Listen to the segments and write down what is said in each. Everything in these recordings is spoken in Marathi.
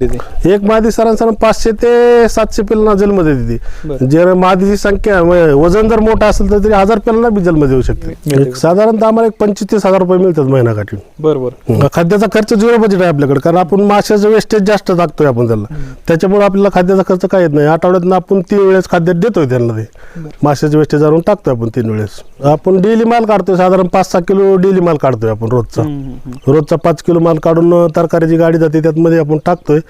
एक मादी सरासरी पाचशे ते सातशे पिल्लांना जन्म देते जर मादीची संख्या म्हणजे वजन जर मोठं असेल तर तरी हजार पिल्लांना बी जन्म देऊ शकते. साधारणतः आम्हाला एक पंचवीस हजार रुपये मिळतात महिना काठी बरोबर खाद्याचा खर्च झिरो बजेट आहे आपल्याकडे कारण आपण माशाचं वेस्टेज जास्त टाकतोय आपण त्याला. त्याच्यामुळे आपल्याला खाद्याचा खर्च काय येत नाही. आठवड्यात आपण तीन वेळेस खाद्य देतोय त्यांना ते. माशाचं वेस्टेज आणून टाकतोय आपण तीन वेळेस. आपण डेली माल काढतोय साधारण पाच सहा किलो डेली माल काढतोय आपण रोजचा. रोजचा पाच किलो माल काढून तरकारीची गाडी जाते त्यातमध्ये आपण टाकतोय.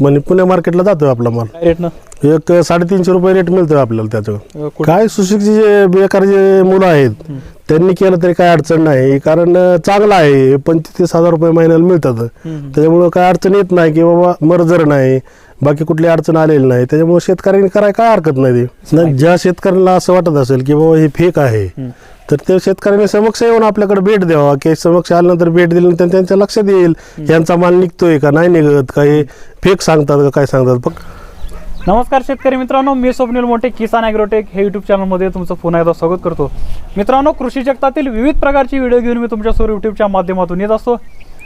म्हणजे पुणे मार्केटला जातोय आपला माल. काय रेट ना? एक साडेतीनशे रुपये रेट मिळतोय आपल्याला अं, कुठं- काय सुशिक्षित जे बेकार जे मुलं आहेत त्यांनी केलं तरी काय अडचण नाही कारण चांगलं आहे पंचवीस तीस हजार रुपये महिन्याला मिळतात. हम्म. त्याच्यामुळं काय अडचण येत नाही की बाबा मर्जर नाही बाकी कुठली अडचण आलेली नाही. त्याच्यामुळे शेतकऱ्यांनी करायला काय हरकत नाही ते. नाही, ज्या शेतकऱ्यांना असं वाटत असेल की बाबा हे फेक आहे हम्म. तर त्या शेतकऱ्यांनी समक्ष येऊन आपल्याकडे भेट द्यावा. की समक्ष आल्यानंतर भेट दिल्यानंतर त्यांच्या लक्षात येईल यांचा माल निघतोय का नाही निघत काही फेक सांगतात का काय सांगतात. फक्त नमस्कार शेतकरी मित्रांनो मी स्वप्नील मोठे किसान ॲग्रोटेक हे युट्यूब चॅनलमध्ये तुमचं पुन्हा एकदा स्वागत करतो. मित्रांनो कृषी जगतातील विविध प्रकारची व्हिडिओ घेऊन मी तुमच्यासमोर युट्यूबच्या माध्यमातून येत असतो.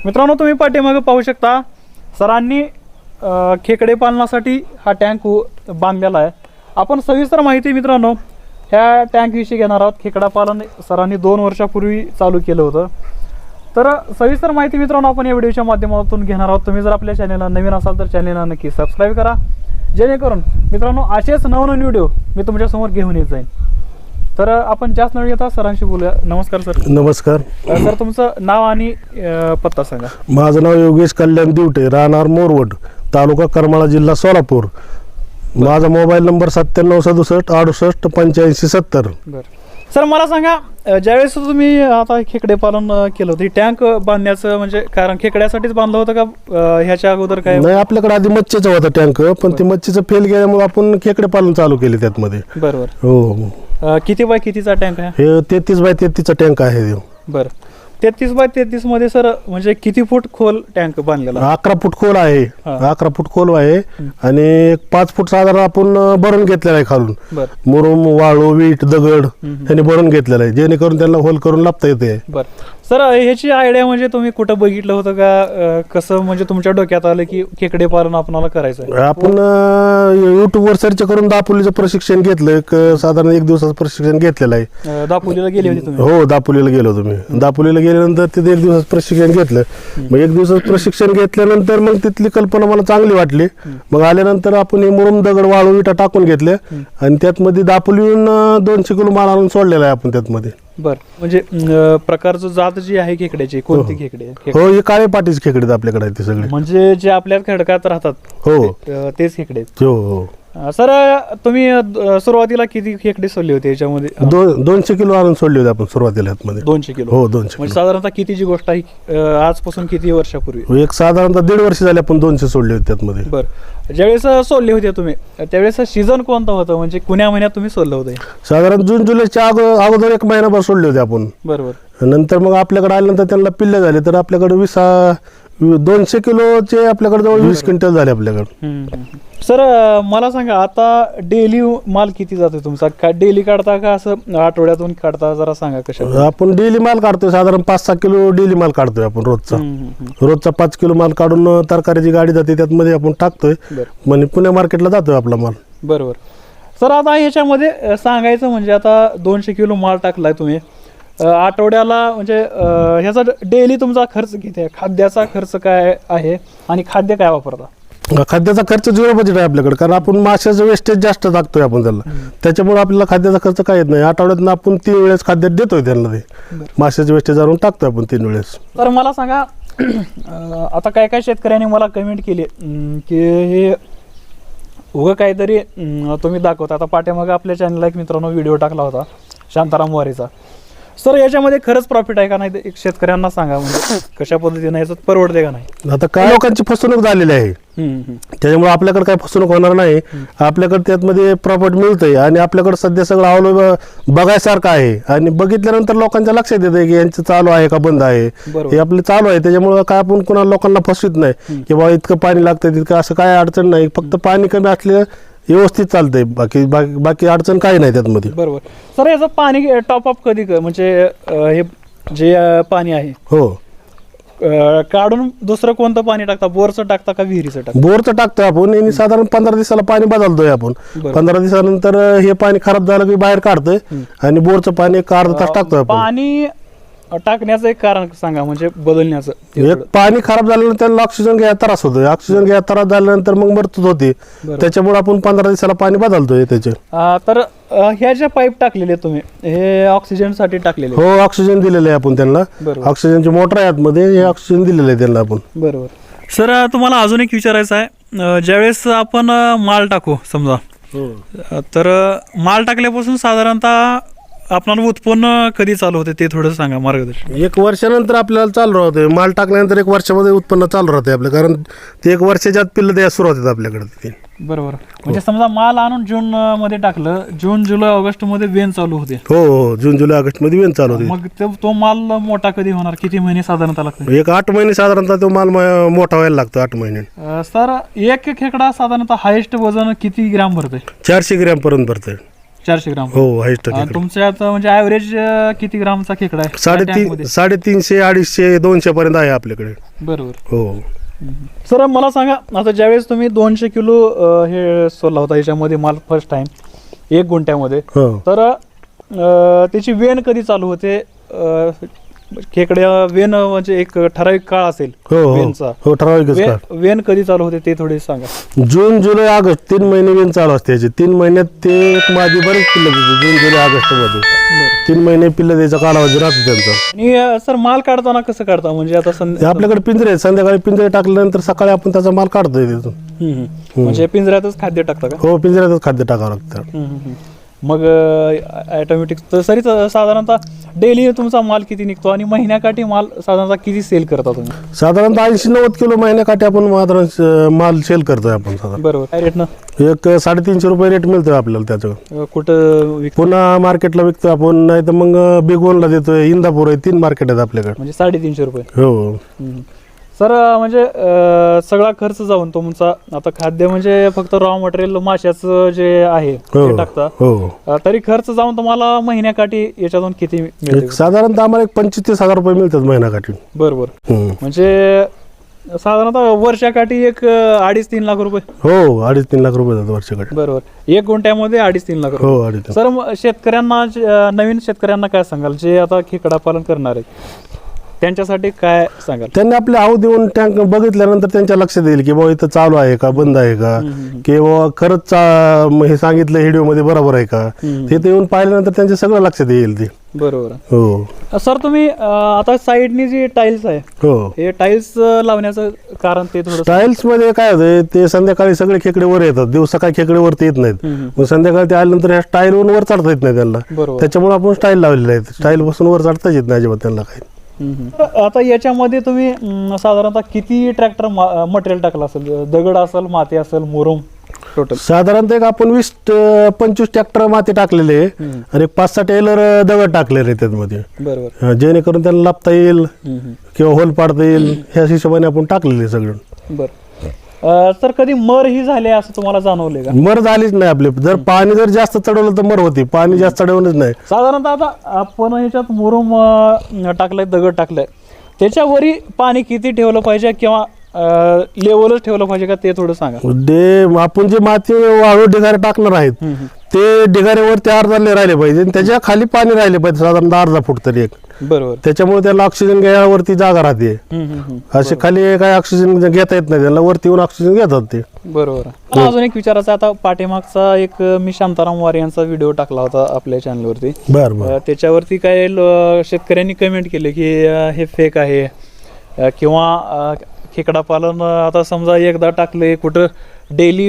मित्रांनो तुम्ही पाठीमागे पाहू शकता सरांनी खेकडे पालनासाठी हा टँक बांधलेला आहे. आपण सविस्तर माहिती मित्रांनो ह्या टँकविषयी घेणार आहोत. खेकडा पालन सरांनी दोन वर्षापूर्वी चालू केलं होतं. तर सविस्तर माहिती मित्रांनो आपण या व्हिडिओच्या माध्यमातून घेणार आहोत. तुम्ही जर आपल्या चॅनलला नवीन असाल तर चॅनलला नक्की सबस्क्राईब करा. जेणेकरून मित्रांनो असेच नवनवीन व्हिडिओ मी तुमच्यासमोर घेऊन येत जाईन. तर आपण जास्त न येता सरांशी बोलूया. नमस्कार सर. नमस्कार. सर तुमचं नाव आणि अं, पत्ता सांगा. माझं नाव योगेश कल्याण दिवटे राहणार मोरवड तालुका करमाळा जिल्हा सोलापूर. माझा मोबाईल नंबर सत्त्याण्णव सदुसष्ट अडुसष्ट पंच्याऐंशी सत्तर. सर मला सांगा ज्यावेळेस तुम्ही आता खेकडे पालन केलं होतं टँक बांधण्याचं म्हणजे कारण खेकड्यासाठीच बांधलं होतं का ह्याच्या अगोदर काय? नाही आपल्याकडे आधी मच्छीचं होतं टँक पण ते मच्छीचं फेल गेल्यामुळे आपण खेकडे पालन चालू केले त्यातमध्ये. बरोबर हो. किती बाय कितीचा टँक आहे? हे तेहतीस बाय तेहतीसचा टँक आहे. बरं. तेहतीस बाय तेहतीसमध्ये सर म्हणजे किती फूट खोल टँक बांधलेला? अकरा फूट खोल आहे. हा. अकरा फूट खोल आहे. आणि एक पाच फूट साधारण आपण अं, भरून घेतलेला आहे खालून. बरं. मुरुम वाळू वीट दगड. त्यांनी भरून घेतलेलं आहे. जेणेकरून त्यांना होल करून लाभता येते. बरं. सर ह्याची आयडिया म्हणजे तुम्ही कुठं बघितलं होतं का? अं, कसं म्हणजे तुमच्या डोक्यात आलं की खेकडे पालन आपणाला करायचं आहे आपण युट्यूबवर सर्च करून दापोलीचं प्रशिक्षण घेतलं. एक साधारण एक दिवसाचं प्रशिक्षण घेतलेलं आहे. अं, दापोलीला गेली होती तुम्ही? हो दापोलीला गेलो तुम्ही दापोलीला गेल्यानंतर तिथे एक दिवसाचं प्रशिक्षण घेतलं. मग एक दिवसाचं प्रशिक्षण घेतल्यानंतर मग तिथली कल्पना मला चांगली वाटली. मग आल्यानंतर आपण हे मुरुम दगड वाळू विटा टाकून घेतले. आणि त्यात मध्ये दापोलीहून अं, दोनशे किलो माल आणून सोडलेला आहे आपण त्यातमध्ये. बरं. म्हणजे अं, प्रकारचं जात जी आहे खेकड्याची कोणती खेकडे आहे? खेक- हो हे काळे पाटीच खेकडे आपल्याकडे आहेत ते सगळे. म्हणजे जे आपल्या खडकात राहतात हो. अं, तेच खेकडे आहेत. हो हो. अं, सर तुम्ही अं, सुरुवातीला किती खेकडे सोडले होते याच्यामध्ये? अं, दोन दोनशे किलो आणून सोडले होते आपण सुरुवातीला मध्ये दोनशे किलो. हो दोनशे म्हणजे साधारणतः कितीची गोष्ट आहे अं, आजपासून किती वर्षापूर्वी? एक साधारणतः दीड वर्ष झाले आपण दोनशे सोडले होते त्यातमध्ये. बरं. ज्यावेळेस सोडले होते तुम्ही त्यावेळेस सीझन कोणतं होतं? म्हणजे कुण्या महिन्यात तुम्ही सोडलं होतं? हे? साधारण जून जुलैच्या अगो- अगोदर एक महिनाभर सोडले होते आपण. बरोबर. नंतर मग आपल्याकडे आल्यानंतर त्यांना पिल्ले झाले तर आपल्याकडे वीस दोनशे किलोचे आपल्याकडे जवळ वीस क्विंटल झाले आपल्याकडे. सर अं, मला सांगा आता डेली माल किती जातो तुमचा? का डेली काढता का असं आठवड्यातून काढता? जरा सांगा कशा आपण डेली माल काढतोय साधारण पाच सहा किलो डेली माल काढतोय आपण रोजचा. रोजचा पाच किलो माल काढून तरकारीची गाडी जाते त्यातमध्ये आपण टाकतोय. बरं. म्हणजे पुणे मार्केटला जातोय आपला माल. बरोबर. सर आता ह्याच्यामध्ये अं, सांगायचं म्हणजे आता दोनशे किलो माल टाकलाय तुम्ही. आठवड्याला म्हणजे ह्याचा डेली तुमचा खर्च किती आहे? खाद्याचा खर्च काय आहे? आणि खाद्य काय वापरता? खाद्याचा खर्च झिरो बजेट आहे आपल्याकडे कारण आपण माशाचं वेस्टेज जास्त टाकतोय आपण त्याला. त्याच्यामुळे आपल्याला खाद्याचा खर्च काय येत नाही. आठवड्यात आपण तीन वेळेस खाद्य देतोय त्यांना ते. माशाचं वेस्टेज आणून टाकतोय आपण तीन वेळेस. तर मला सांगा आता काय काय शेतकऱ्यांनी मला कमेंट केली की हे उगं काहीतरी तुम्ही दाखवता. आता पाठीमागं आपल्या चॅनलला एक मित्रांनो व्हिडिओ टाकला होता शांताराम वारीचा. सर याच्यामध्ये खरंच प्रॉफिट आहे का नाही ते एक शेतकऱ्यांना सांगा म्हणजे. कशा पद्धतीने याचं परवडते का नाही? आता काय लोकांची फसवणूक झालेली आहे. हम्म, हम्म. त्याच्यामुळे आपल्याकडे काही फसवणूक होणार नाही. आपल्याकडे त्यातमध्ये प्रॉफिट मिळतंय आणि आपल्याकडे सध्या सगळं अवलंब बघायसारखं आहे. आणि बघितल्यानंतर लोकांच्या लक्षात येते की यांचं चालू आहे का बंद आहे. बरोबर. हे आपले चालू आहे. त्याच्यामुळे काय आपण कुणा लोकांना फसवित नाही. की बाबा इतकं पाणी लागतं तितकं असं काय अडचण नाही. फक्त पाणी कमी असले व्यवस्थित चालतंय. बाकी बाकी बाकी अडचण काही नाही त्यातमध्ये. बरोबर. सर याचं पाणी टॉपअप कधी क- म्हणजे अं, हे जे अं, पाणी आहे. हो. अं, काढून दुसरं कोणतं पाणी टाकता? बोरचं टाकता का विहिरीचं टाकता? बोरचं टाकतोय आपण. आणि साधारण पंधरा दिवसाला पाणी बदलतोय आपण. बरं. पंधरा दिवसानंतर अं, हे पाणी खराब झालं की बाहेर काढतोय आणि बोरचं पाणी एक अर्धा तास टाकतोय आपण. पाणी टाकण्याचं एक कारण सांगा म्हणजे बदलण्याचं. ते एक थोडं. पाणी खराब झाल्यानंतर त्यांना ऑक्सिजन घ्यायला त्रास होतोय. ऑक्सिजन घ्यायला त्रास झाल्यानंतर मग मृत्यू होते. त्याच्यामुळे आपण पंधरा दिवसाला पाणी बदलतोय त्याचे. तर अं, ह्या ज्या पाईप टाकलेले आहेत तुम्ही हे ऑक्सिजनसाठी टाकलेले. हो ऑक्सिजन दिलेलं आहे आपण त्यांना. ऑक्सिजनची मोटर आहे आतमध्ये हे ऑक्सिजन दिलेलं आहे त्यांना आपण. बरोबर. सर तुम्हाला अजून एक विचारायचं आहे. अं, ज्यावेळेस आपण अं, माल टाकू समजा. अं, तर अं, माल टाकल्यापासून साधारणतः आपणाला उत्पन्न कधी चालू होते ते थोडं सांगा मार्गदर्शन. एक वर्षानंतर आपल्याला चालू राहते माल टाकल्यानंतर एक वर्षामध्ये उत्पन्न चालू राहते आपलं. कारण ते एक वर्षाच्या आत पिल्लं द्यायला सुरू होतात आपल्याकडे ते बरोबर. म्हणजे समजा माल आणून जून मध्ये टाकलं जून जुलै ऑगस्टमध्ये वेन चालू होते. हो हो जून जुलै ऑगस्टमध्ये वेन चालू होते. मग ते- तो माल मोठा कधी होणार? किती महिने साधारणतः लागते? एक आठ महिने साधारणतः तो माल म- मोठा व्हायला लागतो आठ महिने. अं, सर एक खेकडा साधारणतः हायेस्ट वजन किती ग्राम भरते चारशे ग्रॅम पर्यंत भरते चारशे ग्राम. हो हायस्ट अं, तुमच्यात म्हणजे ऍव्हरेज किती ग्रामचा खेकडा आहे? त्या साडेतीन? साडेतीनशे अडीचशे दोनशे पर्यंत आहे आपल्याकडे. बरोबर. हो. सर मला सांगा आता ज्यावेळेस तुम्ही दोनशे किलो अं, हे सोडला होता याच्यामध्ये माल फर्स्ट टाइम एक गुंठ्यामध्ये हो. तर अं, त्याची वेण कधी चालू होते? अं, खेकड्या वेण म्हणजे एक ठराविक काळ असेल हो हो. वेनचा हो ठराविकच वे- का वेण कधी चालू होते ते थोडे सांगा. जून जुलै ऑगस्ट तीन महिने वेन चालू असते याचे. तीन महिन्यात ते एक माझी बरेच पिल्लं देते जून जुलै ऑगस्टमध्ये. तीन महिने पिल्लं द्यायचा कालावधी राहतो त्यांचा. आणि अं, सर माल काढताना कसं काढता? म्हणजे आता ते संध्या आपल्याकडे पिंजरे आहेत. संध्याकाळी पिंजरे टाकल्यानंतर सकाळी आपण त्याचा माल काढतोय तिथून. म्हणजे पिंजऱ्यातच खाद्य टाकता का? हो पिंजऱ्यातच खाद्य टाकावं लागतं. हम्म, हम्म, हम्म. मग ऑटोमॅटिक तरी साधारणतः डेली तुमचा माल किती निघतो आणि महिन्याकाठी माल साधारणतः किती सेल करता तुम्ही? साधारणतः ऐंशी नव्वद किलो महिन्याकाठी आपण साधारण माल सेल करतोय आपण साधारण. बरोबर. काय रेट ना? एक साडेतीनशे रुपये रेट मिळतोय आपल्याला त्याचं कुठं पुन्हा मार्केटला विकतोय आपण नाही तर मग बिगवनला देतोय. इंदापूर आहे तीन मार्केट आहेत आपल्याकडे. म्हणजे साडेतीनशे रुपये. हो. सर म्हणजे अं, सगळा खर्च जाऊन तुमचा आता खाद्य म्हणजे फक्त रॉ मटेरियल माशाचं जे आहे ते हो टाकता हो. अं, तरी खर्च जाऊन तुम्हाला महिन्याकाठी याच्यातून किती मिळते? एक साधारणतः आम्हाला एक पंचवीस हजार रुपये मिळतात महिन्याकाठी. बरोबर. हम्म. म्हणजे साधारणतः वर्षाकाठी एक अं, अडीच तीन लाख रुपये. हो अडीच तीन लाख रुपये जातात वर्षाकाठी. बरोबर. एक गुंठ्यामध्ये अडीच तीन लाख रुपये. हो अडीच. सर मग शेतकऱ्यांना जे, अं, नवीन शेतकऱ्यांना काय सांगाल? जे आता खेकडा पालन करणार आहेत. त्यांच्यासाठी काय सांगाल? त्यांनी आपले आऊ देऊन टँक बघितल्यानंतर त्यांच्या लक्षात येईल की बाबा इथं चालू आहे का? बंद आहे का. की बाबा खरंच हे सांगितलं व्हिडिओमध्ये बरोबर आहे का. ते येऊन पाहिल्यानंतर त्यांच्या सगळं लक्षात येईल ते. बरोबर. हो. सर तुम्ही आता साईडनी जी टाईल्स आहे हो. हे टाईल्स लावण्याचं कारण ते थोडं टाईल्समध्ये काय होतं ते संध्याकाळी सगळे खेकडे वर येतात. दिवसा काय खेकडे वरती येत नाहीत. मग संध्याकाळी ते आल्यानंतर ह्या स्टाईल वर चढता येत नाही त्यांना. त्याच्यामुळे आपण स्टाईल लावलेले आहेत. स्टाईल पासून वर चढताच येत नाही अजिबात त्यांना काही. आता याच्यामध्ये तुम्ही साधारणतः किती ट्रॅक्टर मटेरियल टाकलं असेल? दगड असेल माती असेल मुरुम? टोटल साधारणतः एक आपण वीस पंचवीस ट्रॅक्टर माती टाकलेले. आणि एक पाच सहा टेलर दगड टाकलेले आहेत त्यामध्ये बरोबर. जेणेकरून त्यांना लापता येईल. किंवा होल पाडता येईल ह्या हिशोबाने आपण टाकलेले सगळं. बर. अं, सर कधी मर ही झाले असं तुम्हाला जाणवले का? मर झालीच नाही आपले. जर पाणी जर जास्त चढवलं तर मर होती. पाणी जास्त चढवलंच नाही. साधारणतः आता आपण ह्याच्यात मुरुम अं, टाकलाय दगड टाकलाय. त्याच्यावरी पाणी किती ठेवलं पाहिजे किंवा लेवलच ठेवलं पाहिजे का ते थोडं सांगा? डे आपण जे माती वाळू ढिगारे टाकणार आहेत ते ढिगाऱ्यावरती अर्धा राहिले पाहिजे आणि त्याच्याखाली पाणी राहिले पाहिजे साधारण अर्धा फूट तरी एक. बरोबर. त्याच्यामुळे त्याला ऑक्सिजन घ्यावरती जागा राहते. असे खाली काय ऑक्सिजन घेता येत नाही त्यांना वरती येऊन ऑक्सिजन घेतात ते. बरोबर. मला अजून एक विचारायचं आता पाठीमागचा एक मी शांताराम वार यांचा व्हिडिओ टाकला होता आपल्या चॅनलवरती बर बर. अं, त्याच्यावरती काय शेतकऱ्यांनी कमेंट केले की हे फेक आहे. किंवा खेकडा पालन आता समजा एकदा टाकले कुठं डेली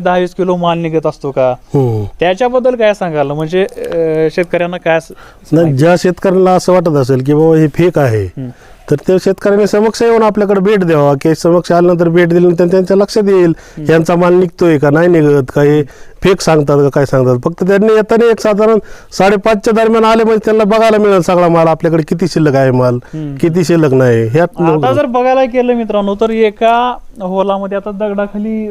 दहा वीस किलो माल निघत असतो का हम्म. त्याच्याबद्दल काय सांगाल म्हणजे अं, शेतकऱ्यांना काय स- नाही ज्या शेतकऱ्यांना असं वाटत असेल की बाबा हे फेक आहे. तर त्या शेतकऱ्याने समक्ष येऊन आपल्याकडे भेट द्यावा. की समक्ष आल्यानंतर भेट दिल्यानंतर त्यांच्या लक्षात येईल यांचा माल निघतोय का नाही निघत का हे फेक सांगतात का काय सांगतात? फक्त त्यांनी येताना एक साधारण साडेपाचच्या दरम्यान आले म्हणजे त्यांना बघायला मिळेल सगळा माल आपल्याकडे किती शिल्लक आहे माल. किती शिल्लक नाही ह्यात आता जर बघायला गेलं मित्रांनो तर एका होलामध्ये आता दगडाखाली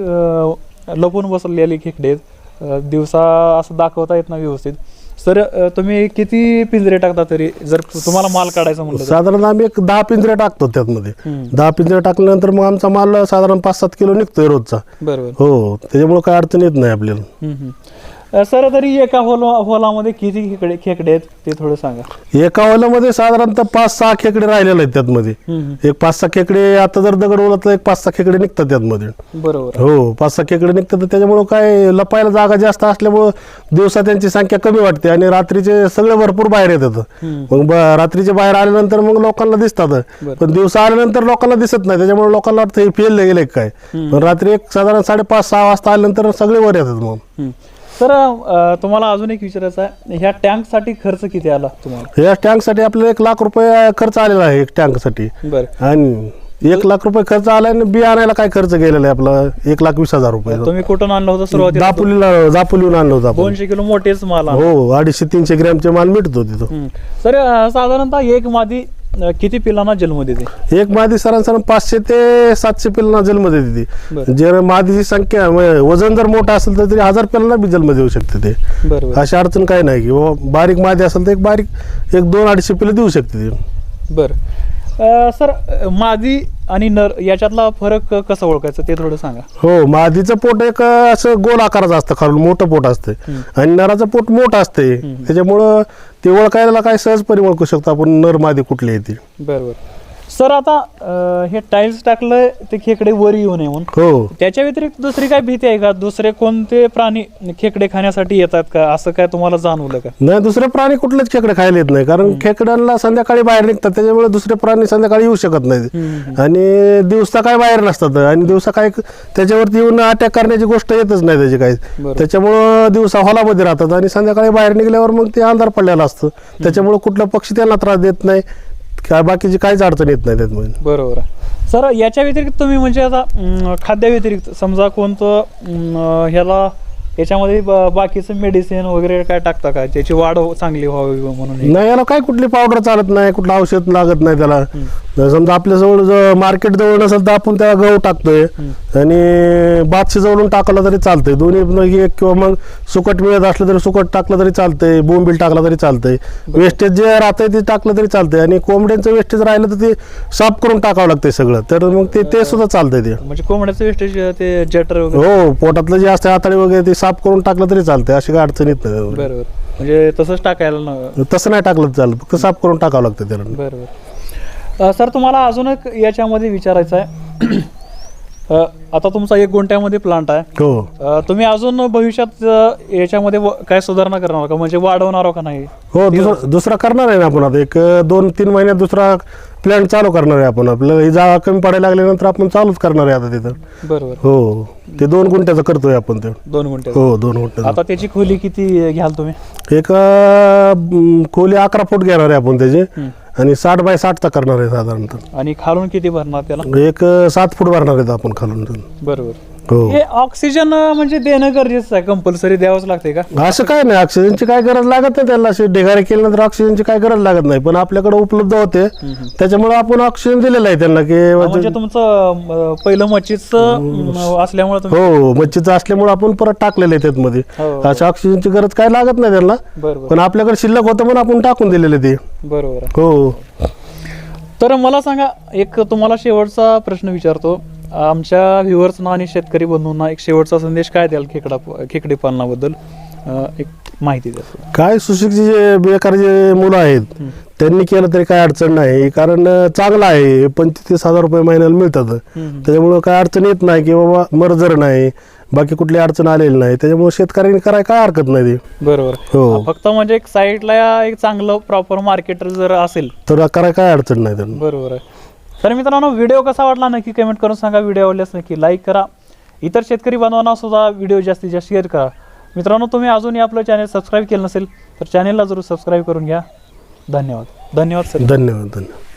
लपून बसलेले खेकडे दिवसा असं दाखवता येत नाही व्यवस्थित. सर तुम्ही किती पिंजरे टाकता तरी जर तुम्हाला माल काढायचा म्हणलं तर? साधारण आम्ही एक दहा पिंजरे टाकतो त्यातमध्ये हम्म. दहा पिंजरे टाकल्यानंतर मग आमचा माल साधारण पाच सात किलो निघतोय रोजचा बरोबर हो त्याच्यामुळे काय अडचण येत नाही आपल्याला हम्म, हम्म. सर तरी एका होल होलामध्ये किती खेकडे खेकडे आहेत ते थोडं सांगा एका ओल्यामध्ये साधारणतः पाच सहा खेकडे राहिलेले आहेत त्यातमध्ये एक पाच सहा खेकडे आता जर दगड ओला तर एक पाच सहा खेकडे निघतात त्यातमध्ये. बरोबर हो पाच सहा खेकडे निघतात त्याच्यामुळं काय लपायला जागा जास्त असल्यामुळं दिवसा त्यांची संख्या कमी वाटते आणि रात्रीचे सगळे भरपूर बाहेर येतात. मग ब- रात्रीचे बाहेर आल्यानंतर मग लोकांना दिसतात. पण दिवसा आल्यानंतर लोकांना दिसत नाही त्याच्यामुळे लोकांना वाटतं हे फेल गेले काय. पण रात्री एक साधारण साडेपाच सहा वाजता आल्यानंतर सगळे वर येतात मग हम्म. सर अ, तुम्हाला अजून एक विचारायचं आहे ह्या टँकसाठी खर्च किती आला तुम्हाला? या टँकसाठी आपल्याला एक लाख रुपये खर्च आलेला आहे एक टँकसाठी. बरं. आणि एक लाख रुपये खर्च आला आणि बी आणायला काय खर्च गेलेला आहे आपला? एक लाख वीस हजार रुपये. तुम्ही कुठून आणलं होतं सुरुवातीला? दापोलीला दापोलीहून आणलं होतं आपण. दोनशे किलो मोठेच माल आणला. हो अडीचशे तीनशे ग्रॅमचे माल मिळतो तिथं. सर अ, साधारणतः एक मादी अ, किती पिलांना जन्म देते? एक मादी सरासरी पाचशे ते सातशे पिल्लांना जन्म देते बरं. ती. जर मादीची संख्या म्हणजे वजन जर मोठं असेल तर तरी हजार पिल्लांना बी जन्म देऊ शकते ते. बरोबर अशी अडचण काही नाही. की बाबा बारीक मादी असेल तर एक बारीक एक दोन अडीचशे पिल्लं देऊ शकते ती. बर. सर मादी आणि नर याच्यातला फरक कसा ओळखायचा? ते थोडं सांगा. हो मादीचं पोट एक असं गोल आकाराचं असतं खालून मोठं पोट असते आणि नराचं पोट मोठं असते त्याच्यामुळं ते ओळखायला काय सहजपणे ओळखू शकतो आपण नर मादी कुठली आहे ती. बरोबर सर आता अ, हे टाईल्स टाकलं ते खेकडे वर येऊ नये म्हणून. हो. त्याच्या व्यतिरिक्त दुसरी काय भीती आहे का? दुसरे कोणते प्राणी खेकडे खाण्यासाठी येतात का? असं काय तुम्हाला जाणवलं का? नाही दुसरे प्राणी कुठलेच खेकडे खायला येत नाही. कारण खेकड्यांना संध्याकाळी बाहेर निघतात त्याच्यामुळे दुसरे प्राणी संध्याकाळी येऊ शकत नाहीत. आणि दिवसा काय बाहेर नसतात. आणि दिवसा काय त्याच्यावरती येऊन अटॅक करण्याची गोष्ट येतच नाही त्याची काही. त्याच्यामुळं दिवसा हॉलामध्ये राहतात आणि संध्याकाळी बाहेर निघल्यावर मग ते अंधार पडलेला असतं. त्याच्यामुळे कुठला पक्षी त्यांना त्रास देत नाही. काय बाकीची काहीच अडचण येत नाही त्यात बरोबर सर याच्या व्यतिरिक्त तुम्ही म्हणजे आता खाद्याव्यतिरिक्त खाद्या व्यतिरिक्त समजा कोणतं ह्याला याच्यामध्ये ब- बाकीचं मेडिसिन वगैरे काय टाकता का? त्याची वाढ हो- चांगली व्हावी म्हणून नाही याला काय कुठली पावडर चालत नाही कुठलं औषध लागत नाही त्याला. जर समजा आपल्याजवळ जर मार्केट जवळ नसेल तर आपण त्याला गहू टाकतोय. आणि भात शिजवून टाकलं तरी चालतंय. दोन्ही पैकी एक किंवा मग सुकट मिळत असलं तरी सुकट टाकलं तरी चालतंय बोंबील टाकलं तरी चालतंय. वेस्टेज जे राहतंय ते टाकलं तरी चालतंय. आणि कोंबड्यांचं वेस्टेज राहिलं तर ते साफ करून टाकावं लागतंय सगळं. तर मग ते ते सुद्धा चालतंय ते. म्हणजे कोंबड्याचं वेस्टेज ते जटर वगैरे? हो पोटातलं जे असतं आतडी वगैरे ते साफ करून टाकलं तरी चालतंय अशी काय अडचण येत नाही. बरोबर. म्हणजे तसंच टाकायला न तसं नाही टाकलं तर चालत फक्त साफ करून टाकावं लागतं त्याला. बरोबर. अ, सर तुम्हाला अजून एक याच्यामध्ये विचारायचं आहे. अ, आता तुमचा एक गुंठ्यामध्ये प्लांट आहे. हो. अ, तुम्ही अजून भविष्यात अ, याच्यामध्ये व- काय सुधारणा करणार का? म्हणजे वाढवणार का नाही? हो दुसरा दुसरा करणार आहे ना आपण आता. एक दोन तीन महिन्यात दुसरा प्लॅन चालू करणार आहे आपण. आपल्याला ही जागा कमी पडायला लागल्यानंतर आपण चालूच करणार आहे आता तिथं. बरोबर. हो ते दोन गुंठ्याचं करतोय आपण ते. दोन गुंठे हो दोन गुंठ्याचं. आता त्याची खोली किती घ्याल तुम्ही? एक अं, खोली अकरा फूट घेणार आहे आपण त्याचे. आणि साठ बाय साठचा करणार आहे साधारणतः. आणि खालून किती भरणार त्याला? एक अं, सात फूट भरणार आहेत आपण खालून. बरोबर. हो. हे ऑक्सिजन म्हणजे देणं गरजेचं आहे. कंपल्सरी द्यावंच लागते का? असं काय नाही. ऑक्सिजनची काय गरज लागत नाही त्याला असे ढिगारे केल्यानंतर ऑक्सिजनची काय गरज लागत नाही. पण आपल्याकडे उपलब्ध होते. त्याच्यामुळे आपण ऑक्सिजन दिलेलं आहे त्यांना की हा, म्हणजे तुमचं अ, पहिलं मच्छीच असल्यामुळे तुम्ही हो मच्छीचं असल्यामुळे आपण परत टाकलेलं आहे त्यामध्ये हो, अशा ऑक्सिजनची गरज काय लागत नाही त्यांना. बरोबर. पण आपल्याकडे शिल्लक होतं म्हणून आपण टाकून दिलेले ते. बरोबर. आहे. हो. तर मला सांगा एक तुम्हाला शेवटचा प्रश्न विचारतो. आमच्या व्ह्युअर्सना आणि शेतकरी बंधूंना एक शेवटचा संदेश काय द्याल खेकडा खेकडे पालनाबद्दल? एक माहिती द्या काय सुशिक्षित जे बेकार जे मुलं आहेत त्यांनी केलं तरी काय अडचण नाही कारण चांगलं आहे पंचवीस हजार रुपये महिन्याला मिळतात. त्याच्यामुळं काय अडचण येत नाही की बाबा मर्जर नाही बाकी कुठली अडचण आलेली नाही. त्याच्यामुळे शेतकऱ्यांनी करायला काय हरकत नाही बरोबर. हो. फक्त म्हणजे एक साईडला एक चांगलं प्रॉपर मार्केटर जर असेल तर करायला काय अडचण नाही त्यांना. बरोबर आहे. तर मित्रांनो व्हिडिओ कसा वाटला नक्की कमेंट करून सांगा. व्हिडिओ आवडल्यास नक्की लाईक करा. इतर शेतकरी बांधवांना सुद्धा व्हिडिओ जास्तीत जास्त शेअर करा. मित्रांनो तुम्ही अजूनही आपलं चॅनल सबस्क्राईब केलं नसेल तर चॅनेलला जरूर सबस्क्राईब करून घ्या. धन्यवाद. धन्यवाद सर. धन्यवाद धन्यवाद.